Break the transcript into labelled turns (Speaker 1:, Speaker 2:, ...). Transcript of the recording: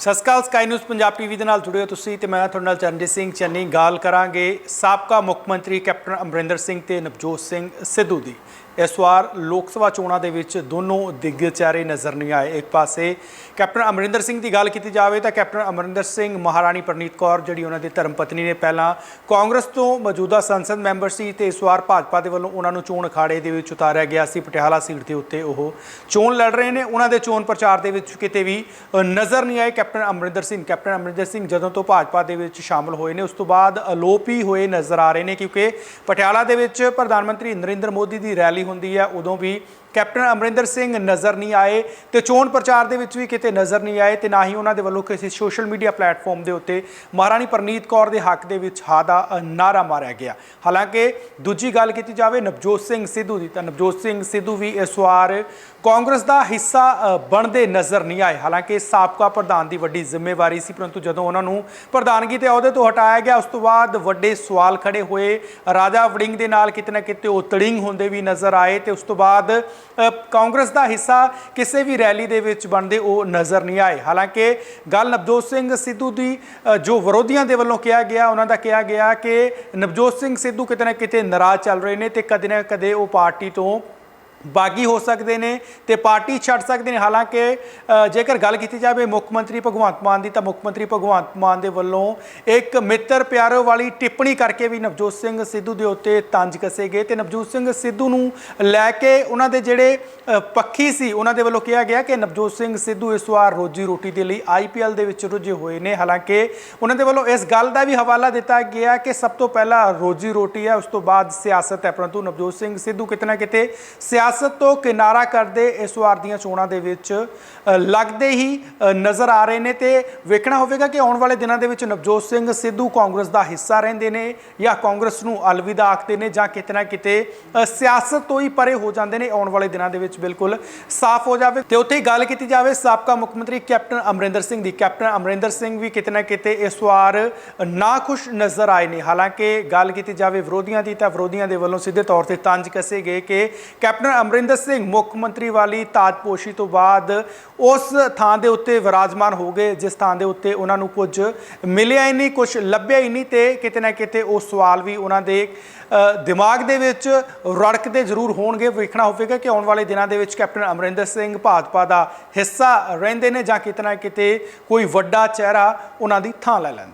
Speaker 1: ਸਤਿ ਸ਼੍ਰੀ ਅਕਾਲ ਸਕਾਈ ਨਿਊਜ਼ ਪੰਜਾਬ ਟੀਵੀ ਦੇ ਨਾਲ ਜੁੜੇ ਹੋ ਤੁਸੀਂ ਤੇ ਮੈਂ ਤੁਹਾਡੇ ਨਾਲ ਚਰਨਜੀਤ ਸਿੰਘ ਚੰਨੀ ਗੱਲ ਕਰਾਂਗੇ ਸਾਬਕਾ ਮੁੱਖ ਮੰਤਰੀ ਕੈਪਟਨ ਅਮਰਿੰਦਰ ਸਿੰਘ ਤੇ ਨਵਜੋਤ ਸਿੰਘ ਸਿੱਧੂ ਦੀ। ਇਸ ਵਾਰ ਲੋਕ ਸਭਾ ਚੋਣਾਂ ਦੇ ਵਿੱਚ ਦੋਨੋਂ ਦਿੱਗਜ ਚਿਹਰੇ ਨਜ਼ਰ ਨਹੀਂ ਆਏ। ਇੱਕ ਪਾਸੇ ਕੈਪਟਨ ਅਮਰਿੰਦਰ ਸਿੰਘ ਦੀ ਗੱਲ ਕੀਤੀ ਜਾਵੇ ਤਾਂ ਕੈਪਟਨ ਅਮਰਿੰਦਰ ਸਿੰਘ, ਮਹਾਰਾਣੀ ਪ੍ਰਨੀਤ ਕੌਰ ਜਿਹੜੀ ਉਹਨਾਂ ਦੀ ਧਰਮ ਪਤਨੀ ਨੇ ਪਹਿਲਾਂ ਕਾਂਗਰਸ ਤੋਂ ਮੌਜੂਦਾ ਸੰਸਦ ਮੈਂਬਰ ਸੀ ਤੇ ਇਸ ਵਾਰ ਭਾਜਪਾ ਦੇ ਵੱਲੋਂ ਉਹਨਾਂ ਨੂੰ ਚੋਣ ਅਖਾੜੇ ਦੇ ਵਿੱਚ ਉਤਾਰਿਆ ਗਿਆ ਸੀ। ਪਟਿਆਲਾ ਸੀਟ ਦੇ ਉੱਤੇ ਉਹ ਚੋਣ ਲੜ ਰਹੇ ਨੇ। ਉਹਨਾਂ ਦੇ ਚੋਣ ਪ੍ਰਚਾਰ ਦੇ ਵਿੱਚ ਕਿਤੇ ਵੀ ਨਜ਼ਰ ਨਹੀਂ ਆਏ ਕੈਪਟਨ ਅਮਰਿੰਦਰ ਸਿੰਘ। ਕੈਪਟਨ ਅਮਰਿੰਦਰ ਸਿੰਘ ਜਦੋਂ ਤੋਂ ਭਾਜਪਾ ਦੇ ਵਿੱਚ ਸ਼ਾਮਲ ਹੋਏ ਨੇ, ਉਸ ਤੋਂ ਬਾਅਦ ਅਲੋਪ ਹੀ ਹੋਏ ਨਜ਼ਰ ਆ ਰਹੇ ਨੇ ਕਿਉਂਕਿ ਪਟਿਆਲਾ ਦੇ ਵਿੱਚ ਪ੍ਰਧਾਨ ਮੰਤਰੀ ਨਰਿੰਦਰ ਮੋਦੀ ਦੀ ਰੈਲੀ ਹੁੰਦੀ ਹੈ ਉਦੋਂ ਵੀ ਕੈਪਟਨ ਅਮਰਿੰਦਰ ਸਿੰਘ ਨਜ਼ਰ ਨਹੀਂ ਆਏ ਤੇ ਚੋਣ ਪ੍ਰਚਾਰ ਦੇ ਵਿੱਚ ਵੀ ਕਿਤੇ ਨਜ਼ਰ ਨਹੀਂ ਆਏ ਤੇ ਨਾ ਹੀ ਉਹਨਾਂ ਦੇ ਵੱਲੋਂ ਕਿਸੇ ਸੋਸ਼ਲ ਮੀਡੀਆ ਪਲੇਟਫਾਰਮ ਦੇ ਉੱਤੇ ਮਹਾਰਾਣੀ ਪਰਨੀਤ ਕੌਰ ਦੇ ਹੱਕ ਦੇ ਵਿੱਚ ਹਾ ਦਾ ਅ, ਨਾਰਾ ਮਾਰਿਆ ਗਿਆ। ਹਾਲਾਂਕਿ ਦੂਜੀ ਗੱਲ ਕੀਤੀ ਜਾਵੇ ਨਵਜੋਤ ਸਿੰਘ ਸਿੱਧੂ ਦੀ ਤਾਂ ਨਵਜੋਤ ਸਿੰਘ ਸਿੱਧੂ ਵੀ ਇਸ ਵਾਰ ਕਾਂਗਰਸ ਦਾ ਹਿੱਸਾ ਬਣਦੇ ਨਜ਼ਰ ਨਹੀਂ ਆਏ। ਹਾਲਾਂਕਿ ਸਾਬਕਾ ਪ੍ਰਧਾਨ ਦੀ ਵੱਡੀ ਜ਼ਿੰਮੇਵਾਰੀ ਸੀ ਪਰੰਤੂ ਜਦੋਂ ਉਹਨਾਂ ਨੂੰ ਪ੍ਰਧਾਨਗੀ ਤੇ ਅਹੁਦੇ ਤੋਂ ਹਟਾਇਆ ਗਿਆ ਉਸ ਤੋਂ ਬਾਅਦ ਵੱਡੇ ਸਵਾਲ ਖੜੇ ਹੋਏ। ਰਾਜਾ ਵੜਿੰਗ ਦੇ ਨਾਲ ਕਿਤੇ ਨਾ ਕਿਤੇ ਉਹ ਤੜਿੰਗ ਹੁੰਦੇ ਵੀ ਨਜ਼ਰ ਆਏ ਤੇ ਉਸ ਤੋਂ ਬਾਅਦ ਕਾਂਗਰਸ ਦਾ ਹਿੱਸਾ ਕਿਸੇ ਵੀ ਰੈਲੀ ਦੇ ਵਿੱਚ ਬਣਦੇ ਉਹ ਨਜ਼ਰ ਨਹੀਂ ਆਏ। ਹਾਲਾਂਕਿ ਗੱਲ ਨਵਜੋਤ ਸਿੰਘ ਸਿੱਧੂ ਦੀ ਜੋ ਵਿਰੋਧੀਆਂ ਦੇ ਵੱਲੋਂ ਕਿਹਾ ਗਿਆ, ਉਹਨਾਂ ਦਾ ਕਿਹਾ ਗਿਆ ਕਿ ਨਵਜੋਤ ਸਿੰਘ ਸਿੱਧੂ ਕਿਤੇ ਨਾ ਕਿਤੇ ਨਾਰਾਜ਼ ਚੱਲ ਰਹੇ ਨੇ ਤੇ ਕਦੇ ਨਾ ਕਦੇ ਉਹ ਪਾਰਟੀ ਤੋਂ ਬਾਗੀ ਹੋ ਸਕਦੇ ਨੇ ਤੇ ਪਾਰਟੀ ਛੱਡ ਸਕਦੇ ਨੇ। ਹਾਲਾਂਕਿ ਜੇਕਰ ਗੱਲ ਕੀਤੀ ਜਾਵੇ ਮੁੱਖ ਮੰਤਰੀ ਭਗਵੰਤ ਮਾਨ ਦੀ, ਤਾਂ ਮੁੱਖ ਮੰਤਰੀ ਭਗਵੰਤ ਮਾਨ ਦੇ ਵੱਲੋਂ ਇੱਕ ਮਿੱਤਰ ਪਿਆਰੋ ਵਾਲੀ ਟਿੱਪਣੀ ਕਰਕੇ ਵੀ ਨਵਜੋਤ ਸਿੰਘ ਸਿੱਧੂ ਦੇ ਉੱਤੇ ਤੰਜ ਕਸੇ ਗਏ ਤੇ ਨਵਜੋਤ ਸਿੰਘ ਸਿੱਧੂ ਨੂੰ ਲੈ ਕੇ ਉਹਨਾਂ ਦੇ ਜਿਹੜੇ ਪੱਖੀ ਸੀ, ਉਹਨਾਂ ਦੇ ਵੱਲੋਂ ਕਿਹਾ ਗਿਆ ਕਿ ਨਵਜੋਤ ਸਿੰਘ ਸਿੱਧੂ ਇਸ ਵਾਰ ਰੋਜੀ ਰੋਟੀ ਦੇ ਲਈ ਆਈਪੀਐਲ ਦੇ ਵਿੱਚ ਰੁੱਝੇ ਹੋਏ ਨੇ। ਹਾਲਾਂਕਿ, ਉਹਨਾਂ ਦੇ ਵੱਲੋਂ ਇਸ ਗੱਲ ਦਾ ਵੀ ਹਵਾਲਾ ਦਿੱਤਾ ਗਿਆ ਕਿ ਸਭ ਤੋਂ ਪਹਿਲਾਂ ਰੋਜੀ ਰੋਟੀ ਹੈ, ਉਸ ਤੋਂ ਬਾਅਦ ਸਿਆਸਤ ਹੈ, ਪਰੰਤੂ ਨਵਜੋਤ ਸਿੰਘ ਸਿੱਧੂ ਕਿਤੇ ਨਾ ਕਿਤੇ ਸਿਆਸਤ ਸਿਆਸਤ ਤੋਂ ਕਿਨਾਰਾ ਕਰਦੇ ਇਸ ਵਾਰ ਦੀਆਂ ਚੋਣਾਂ ਦੇ ਵਿੱਚ ਲੱਗਦੇ ਹੀ ਨਜ਼ਰ ਆ ਰਹੇ ਨੇ ਤੇ ਵੇਖਣਾ ਹੋਵੇਗਾ ਕਿ ਆਉਣ ਵਾਲੇ ਦਿਨਾਂ ਦੇ ਵਿੱਚ ਨਵਜੋਤ ਸਿੰਘ ਸਿੱਧੂ ਕਾਂਗਰਸ ਦਾ ਹਿੱਸਾ ਰਹਿੰਦੇ ਨੇ ਜਾਂ ਕਾਂਗਰਸ ਨੂੰ ਅਲਵਿਦਾ ਆਖਦੇ ਨੇ ਜਾਂ ਕਿਤੇ ਨਾ ਕਿਤੇ ਸਿਆਸਤ ਤੋਂ ਹੀ ਪਰੇ ਹੋ ਜਾਂਦੇ ਨੇ ਆਉਣ ਵਾਲੇ ਦਿਨਾਂ ਦੇ ਵਿੱਚ ਬਿਲਕੁਲ ਸਾਫ਼ ਹੋ ਜਾਵੇ। ਤੇ ਉੱਥੇ ਹੀ ਗੱਲ ਕੀਤੀ ਜਾਵੇ ਸਾਬਕਾ ਮੁੱਖ ਮੰਤਰੀ ਕੈਪਟਨ ਅਮਰਿੰਦਰ ਸਿੰਘ ਦੀ। ਕੈਪਟਨ ਅਮਰਿੰਦਰ ਸਿੰਘ ਵੀ ਕਿਤੇ ਨਾ ਕਿਤੇ ਇਸ ਵਾਰ ਨਾ ਖੁਸ਼ ਨਜ਼ਰ ਆਏ ਨੇ। ਹਾਲਾਂਕਿ ਗੱਲ ਕੀਤੀ ਜਾਵੇ ਵਿਰੋਧੀਆਂ ਦੀ ਤਾਂ ਵਿਰੋਧੀਆਂ ਦੇ ਵੱਲੋਂ ਸਿੱਧੇ ਤੌਰ ਤੇ ਤੰਜ ਕਸੇ ਗਏ ਕਿ ਕੈਪਟਨ ਅਮਰਿੰਦਰ ਸਿੰਘ, ਮੁੱਖ ਮੰਤਰੀ ਵਾਲੀ ਤਾਜਪੋਸ਼ੀ ਤੋਂ ਬਾਅਦ ਉਸ ਥਾਂ ਦੇ ਉੱਤੇ ਵਿਰਾਜਮਾਨ ਹੋ ਗਏ, ਜਿਸ ਥਾਂ ਦੇ ਉੱਤੇ ਉਹਨਾਂ ਨੂੰ ਕੁਝ ਮਿਲਿਆ ਹੀ ਨਹੀਂ, ਕੁਝ ਲੱਭਿਆ ਹੀ ਨਹੀਂ ਤੇ ਕਿਤੇ ਨਾ ਕਿਤੇ ਉਹ ਸਵਾਲ ਵੀ ਉਹਨਾਂ ਦੇ ਦਿਮਾਗ ਦੇ ਵਿੱਚ ਰੜਕਦੇ ਜ਼ਰੂਰ ਹੋਣਗੇ, ਵੇਖਣਾ ਹੋਵੇਗਾ ਕਿ ਆਉਣ ਵਾਲੇ ਦਿਨਾਂ ਦੇ ਵਿੱਚ ਕੈਪਟਨ ਅਮਰਿੰਦਰ ਸਿੰਘ ਭਾਜਪਾ ਦਾ ਹਿੱਸਾ ਰਹਿੰਦੇ ਨੇ ਜਾਂ ਕਿਤੇ ਨਾ ਕਿਤੇ ਕੋਈ ਵੱਡਾ ਚਿਹਰਾ ਉਹਨਾਂ ਦੀ ਥਾਂ ਲੈ ਲੈਂਦਾ